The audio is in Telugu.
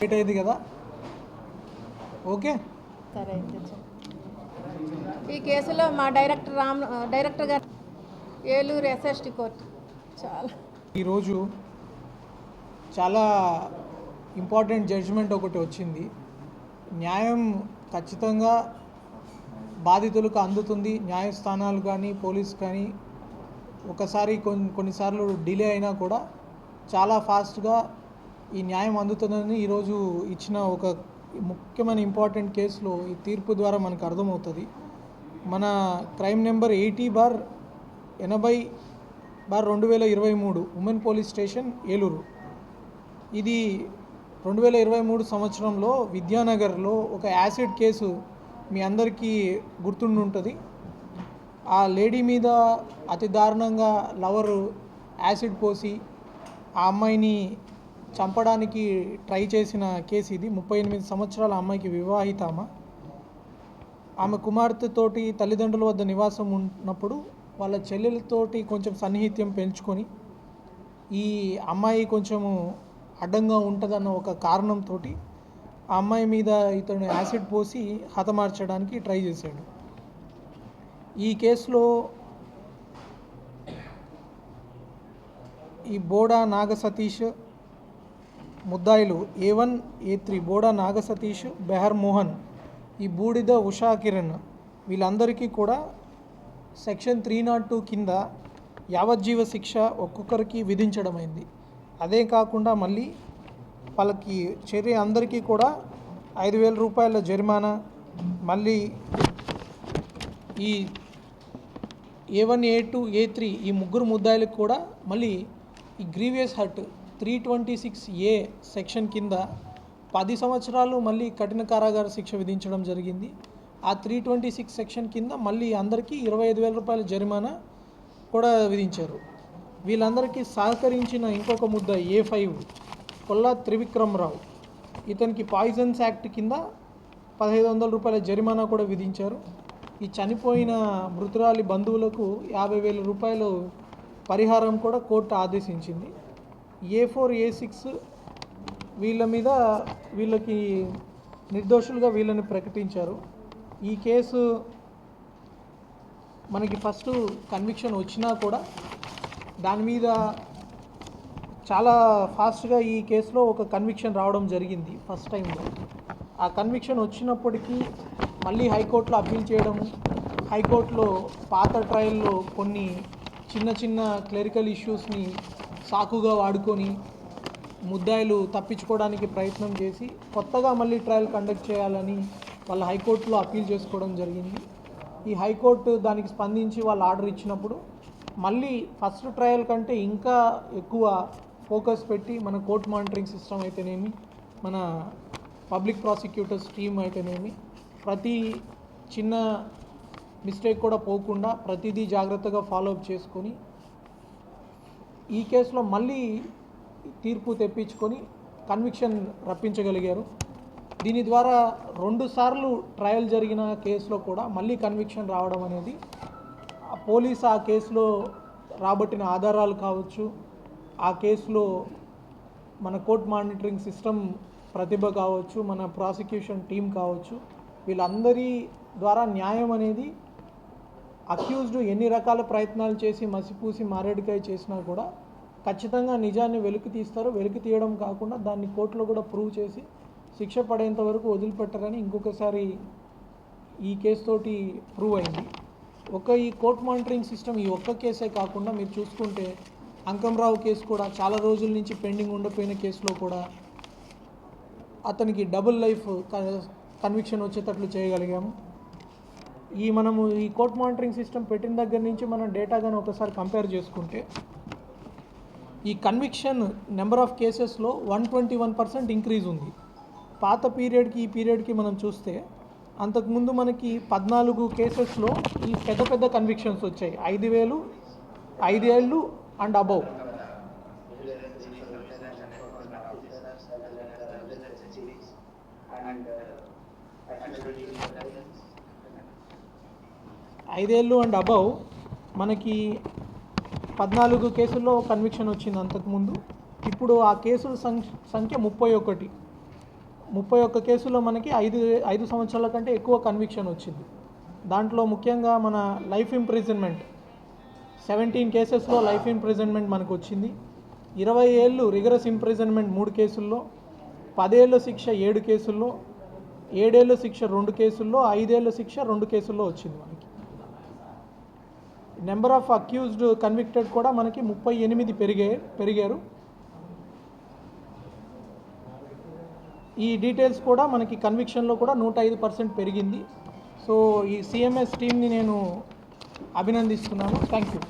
లేట్ అయింది కదా? ఓకే సరే. ఈ కేసులో మా డైరెక్టర్ రామ్ డైరెక్టర్ గారు ఏలూరు ఎస్ఎస్టీ కోర్టు. చాలా. ఈరోజు చాలా ఇంపార్టెంట్ జడ్జిమెంట్ ఒకటి వచ్చింది. న్యాయం ఖచ్చితంగా బాధితులకు అందుతుంది. న్యాయస్థానాలు కానీ పోలీస్ కానీ ఒకసారి కొన్ని కొన్నిసార్లు డిలే అయినా కూడా చాలా ఫాస్ట్గా ఈ న్యాయం అందుతుందని ఈరోజు ఇచ్చిన ఒక ముఖ్యమైన ఇంపార్టెంట్ కేసులో ఈ తీర్పు ద్వారా మనకు అర్థమవుతుంది. మన క్రైమ్ నెంబర్ ఎయిటీ బార్ ఎనభై బార్ రెండు వేల ఇరవై మూడు ఉమెన్ పోలీస్ స్టేషన్ ఏలూరు. ఇది రెండు వేల ఇరవై మూడు సంవత్సరంలో విద్యానగర్లో ఒక యాసిడ్ కేసు మీ అందరికీ గుర్తుండి ఉంటుంది ఆ లేడీ మీద అతి దారుణంగా లవరు యాసిడ్ పోసి ఆ అమ్మాయిని చంపడానికి ట్రై చేసిన కేసు ఇది. ముప్పై ఎనిమిది సంవత్సరాల అమ్మాయికి వివాహిత ఆమె ఆమె కుమార్తెతోటి తల్లిదండ్రుల వద్ద నివాసం ఉన్నప్పుడు వాళ్ళ చెల్లెలతోటి కొంచెం సన్నిహిత్యం పెంచుకొని ఈ అమ్మాయి కొంచెము అడ్డంగా ఉంటుందన్న ఒక కారణంతో ఆ అమ్మాయి మీద ఇతను యాసిడ్ పోసి హతమార్చడానికి ట్రై చేశాడు. ఈ కేసులో ఈ బోడా నాగ సతీష్ ముద్దాయిలు A one A three Boda Naga Satish Behar Mohan ఈ బూడిద ఉషా కిరణ్. వీళ్ళందరికీ కూడా సెక్షన్ త్రీ నాట్ టూ కింద యావజ్జీవ శిక్ష ఒక్కొక్కరికి విధించడమైంది. అదే కాకుండా మళ్ళీ వాళ్ళకి చర్య అందరికీ కూడా ఐదు వేల రూపాయల జరిమానా. మళ్ళీ ఈ A one A two A three ఈ ముగ్గురు ముద్దాయిలకు కూడా మళ్ళీ ఈ grievous hurt three twenty six A section కింద పది సంవత్సరాలు మళ్ళీ కఠిన కారాగార శిక్ష విధించడం జరిగింది. ఆ త్రీ ట్వంటీ సిక్స్ సెక్షన్ కింద మళ్ళీ అందరికీ ఇరవై ఐదు వేల రూపాయల జరిమానా కూడా విధించారు. వీళ్ళందరికీ సహకరించిన ఇంకొక ముద్ద ఏ ఫైవ్ కొల్లా త్రివిక్రమరావు. ఇతనికి పాయిజన్స్ యాక్ట్ కింద పదహైదు వందల రూపాయల జరిమానా కూడా విధించారు. ఈ చనిపోయిన మృతురాలి బంధువులకు యాభై వేల రూపాయలు పరిహారం కూడా కోర్టు ఆదేశించింది. ఏ ఫోర్ ఏ సిక్స్ వీళ్ళ మీద వీళ్ళకి నిర్దోషులుగా వీళ్ళని ప్రకటించారు. ఈ కేసు మనకి ఫస్ట్ కన్విక్షన్ వచ్చినా కూడా దాని మీద చాలా ఫాస్ట్గా ఈ కేసులో ఒక కన్విక్షన్ రావడం జరిగింది ఫస్ట్ టైంలో ఆ కన్విక్షన్ వచ్చినప్పటికీ మళ్ళీ హైకోర్టులో అప్పీల్ చేయడం హైకోర్టులో పాత ట్రయల్లో కొన్ని చిన్న చిన్న క్లరికల్ ఇష్యూస్ని సాకుగా వాడుకొని ముద్దాయిలు తప్పించుకోవడానికి ప్రయత్నం చేసి కొత్తగా మళ్ళీ ట్రయల్ కండక్ట్ చేయాలని వాళ్ళ హైకోర్టులో అప్పీల్ చేసుకోవడం జరిగింది. ఈ హైకోర్టు దానికి స్పందించి వాళ్ళు ఆర్డర్ ఇచ్చినప్పుడు మళ్ళీ ఫస్ట్ ట్రయల్ కంటే ఇంకా ఎక్కువ ఫోకస్ పెట్టి మన కోర్ట్ మానిటరింగ్ సిస్టమ్ అయితేనేమి మన పబ్లిక్ ప్రాసిక్యూటర్స్ టీమ్ అయితేనేమి ప్రతి చిన్న మిస్టేక్ కూడా పోకుండా ప్రతిదీ జాగ్రత్తగా ఫాలో అప్ చేసుకొని ఈ కేసులో మళ్ళీ తీర్పు తెప్పించుకొని కన్విక్షన్ రప్పించగలిగారు. దీని ద్వారా రెండు సార్లు ట్రయల్ జరిగిన కేసులో కూడా మళ్ళీ కన్విక్షన్ రావడం అనేది పోలీస్ ఆ కేసులో రాబట్టిన ఆధారాలు కావచ్చు ఆ కేసులో మన కోర్ట్ మానిటరింగ్ సిస్టమ్ ప్రతిభ కావచ్చు మన ప్రాసిక్యూషన్ టీం కావచ్చు వీళ్ళందరి ద్వారా న్యాయం అనేది అక్యూజ్డ్ ఎన్ని రకాల ప్రయత్నాలు చేసి మసిపూసి మారేడుకాయ చేసినా కూడా ఖచ్చితంగా నిజాన్ని వెలికి తీస్తారు. వెలికి తీయడం కాకుండా దాన్ని కోర్టులో కూడా ప్రూవ్ చేసి శిక్ష పడేంత వరకు వదిలిపెట్టరని ఇంకొకసారి ఈ కేసుతోటి ప్రూవ్ అయింది. ఒక ఈ కోర్ట్ మానిటరింగ్ సిస్టమ్ ఈ ఒక్క కేసే కాకుండా మీరు చూసుకుంటే అంకంరావు కేసు కూడా చాలా రోజుల నుంచి పెండింగ్ ఉండిపోయిన కేసులో కూడా అతనికి డబుల్ లైఫ్ కన్విక్షన్ వచ్చేటట్లు చేయగలిగాము. ఈ మనము ఈ కోర్ట్ మానిటరింగ్ సిస్టమ్ పెట్టిన దగ్గర నుంచి మనం డేటా కానీ ఒకసారి కంపేర్ చేసుకుంటే ఈ కన్విక్షన్ నెంబర్ ఆఫ్ కేసెస్లో one twenty one percent increase ఉంది. పాత పీరియడ్కి ఈ పీరియడ్కి మనం చూస్తే అంతకుముందు మనకి పద్నాలుగు కేసెస్లో ఈ పెద్ద పెద్ద కన్విక్షన్స్ వచ్చాయి. ఐదు వేలు ఐదేళ్ళు అండ్ అబౌవ్. ఐదేళ్ళు అండ్ అబౌవ్ మనకి పద్నాలుగు కేసుల్లో కన్విక్షన్ వచ్చింది అంతకుముందు. ఇప్పుడు ఆ కేసుల సంఖ్య సంఖ్య ముప్పై ఒకటి. ముప్పై ఒక్క కేసుల్లో మనకి ఐదు ఐదు సంవత్సరాల కంటే ఎక్కువ కన్విక్షన్ వచ్చింది. దాంట్లో ముఖ్యంగా మన లైఫ్ ఇంప్రిజన్మెంట్ సెవెంటీన్ కేసెస్లో లైఫ్ ఇంప్రిజన్మెంట్ మనకు వచ్చింది. ఇరవై ఏళ్ళు రిగరస్ ఇంప్రిజన్మెంట్ మూడు కేసుల్లో పదేళ్ళ శిక్ష ఏడు కేసుల్లో ఏడేళ్ళ శిక్ష రెండు కేసుల్లో ఐదేళ్ళ శిక్ష రెండు కేసుల్లో వచ్చింది మనకి. నెంబర్ ఆఫ్ అక్యూజ్డ్ కన్విక్టెడ్ కూడా మనకి ముప్పై ఎనిమిది పెరిగే పెరిగారు. ఈ డీటెయిల్స్ కూడా మనకి కన్విక్షన్లో కూడా నూట ఐదు పర్సెంట్ పెరిగింది. సో ఈ సిఎంఎస్ టీమ్ని నేను అభినందిస్తున్నాను. Thank you